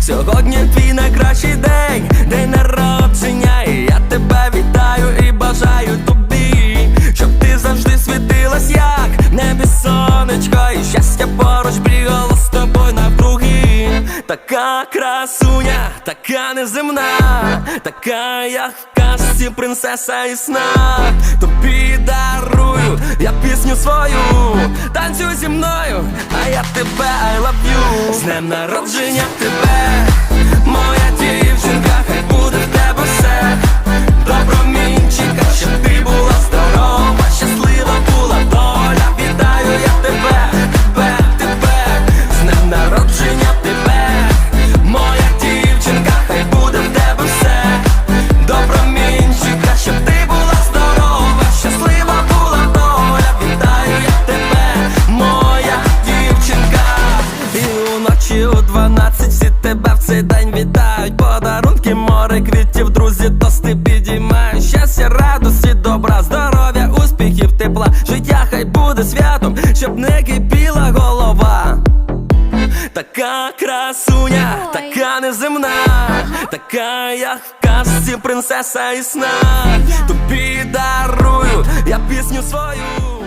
Сьогодні твій найкращий день, день народження. І я тебе вітаю і бажаю тобі, щоб ти завжди світилась, як небі сонечко, і щастя поруч бігало з тобою навкруги. Така красуня, така неземна, така як в казці принцеса і сна. Тобі дарую я пісню свою, танцюй зі мною, а я тебе I love you З днем народження тебе, Радості, добра, здоров'я, успіхів, тепла. Життя хай буде святом, щоб не кипіла голова. Така красуня, така неземна, така як в казці принцеса і сна. Тобі дарую я пісню свою.